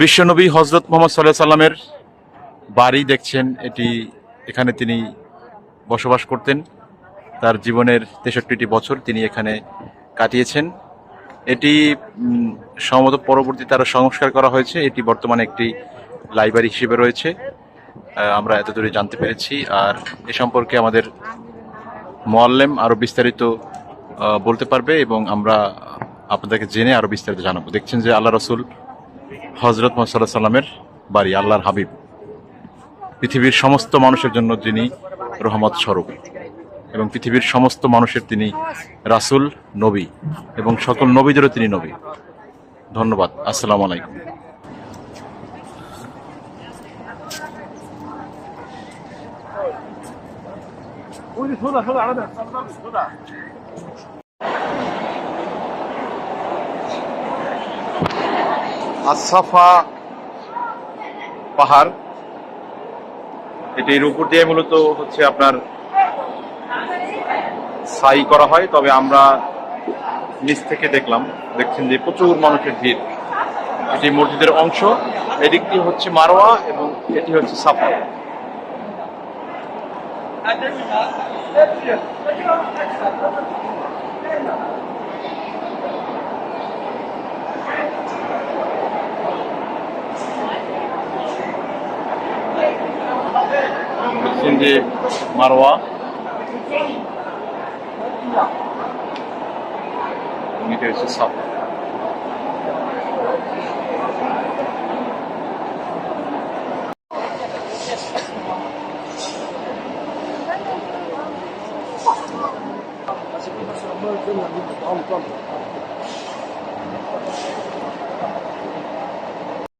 বিশ্বনবী হজরত মোহাম্মদ সাল্লাহ সাল্লামের বাড়ি দেখছেন। এটি এখানে তিনি বসবাস করতেন। তার জীবনের তেষট্টিটি বছর তিনি এখানে কাটিয়েছেন। এটি সম্ভবত পরবর্তীতে আরও সংস্কার করা হয়েছে। এটি বর্তমানে একটি লাইব্রেরি হিসেবে রয়েছে। আমরা এতদূরে জানতে পেরেছি। আর এ সম্পর্কে আমাদের মোয়াল্লেম আরও বিস্তারিত বলতে পারবে এবং আমরা আপনাদেরকে জেনে আরও বিস্তারিত জানাব। দেখছেন যে আল্লাহ রসুল হজরত মোহাম্মদ সাল্লামের বাড়ি, আল্লাহর হাবিব। পৃথিবীর সমস্ত মানুষের জন্য যিনি রহমত স্বরূপ এবং পৃথিবীর সমস্ত মানুষের তিনি রাসূল, নবী এবং সকল নবীদেরও তিনি নবী। ধন্যবাদ। আসসালামু আলাইকুম। আসাফা পাহাড়। এটির উপর দিয়ে মূলত হচ্ছে আপনার সাই করা হয়। তবে আমরা নিচ থেকে দেখলাম, দেখছেন যে প্রচুর মানুষের ভিড়। এটি মসজিদের অংশ। এদিকটি হচ্ছে মারোয়া এবং এটি হচ্ছে সাফা। Şimdi Marwa. 이게 이제 삽.